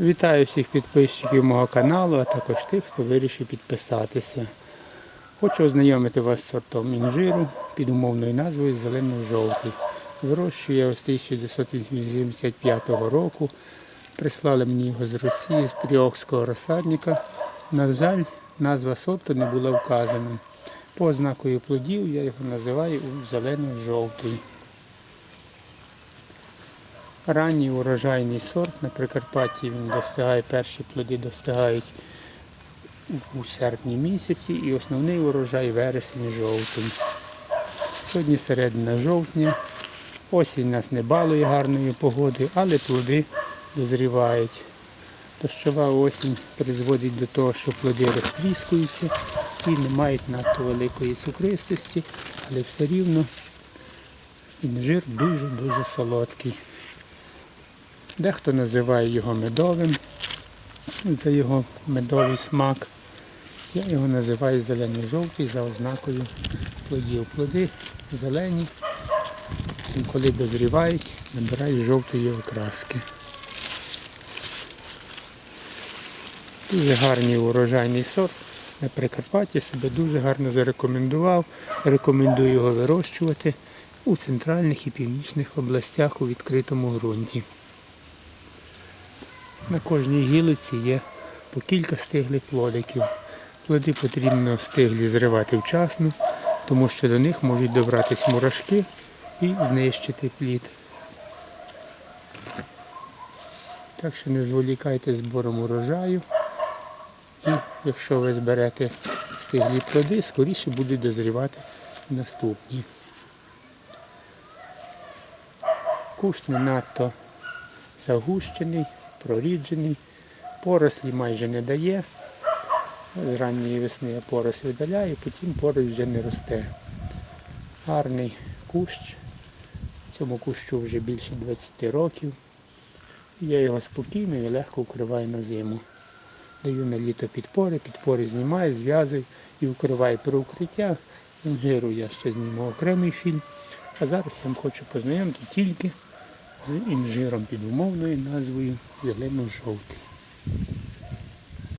Вітаю всіх підписчиків мого каналу, а також тих, хто вирішив підписатися. Хочу ознайомити вас з сортом інжиру під умовною назвою зелено-жовтий. Вирощую я з 1985 року. Прислали мені його з Росії, з Пріохського розсадника. На жаль, назва сорту не була вказана. По ознакою плодів я його називаю зелено-жовтий. Ранній урожайний сорт на Прикарпатті він достигає, перші плоди достигають у серпні місяці і основний урожай вересень жовтень. Сьогодні середина жовтня. Осінь нас не балує гарною погодою, але плоди дозрівають. Дощова осінь призводить до того, що плоди розтріскуються і не мають надто великої цукристості, але все рівно інжир дуже-дуже солодкий. Дехто називає його медовим за його медовий смак. Я його називаю зелено-жовтий за ознакою плодів. Плоди зелені, і коли дозрівають, набирають жовтої окраски. Дуже гарний урожайний сорт. На Прикарпатті себе дуже гарно зарекомендував. Рекомендую його вирощувати у центральних і північних областях у відкритому ґрунті. На кожній гілиці є по кілька стиглих плодиків. Плоди потрібно стиглі зривати вчасно, тому що до них можуть добратись мурашки і знищити плід. Так що не зволікайте збором урожаю. І якщо ви зберете стиглі плоди, скоріше будуть дозрівати наступні. Кущ не надто загущений, проріджений, порослі майже не дає. З ранньої весни я порос видаляю, потім порос вже не росте. Гарний кущ. Цьому кущу вже більше 20 років. Я його спокійно і легко укриваю на зиму. Даю на літо підпори, підпори знімаю, зв'язую і укриваю про укриття. Інжиру я ще зніму окремий фільм. А зараз я вам хочу познайомити тільки з інжиром під умовною назвою зелено-жовтий.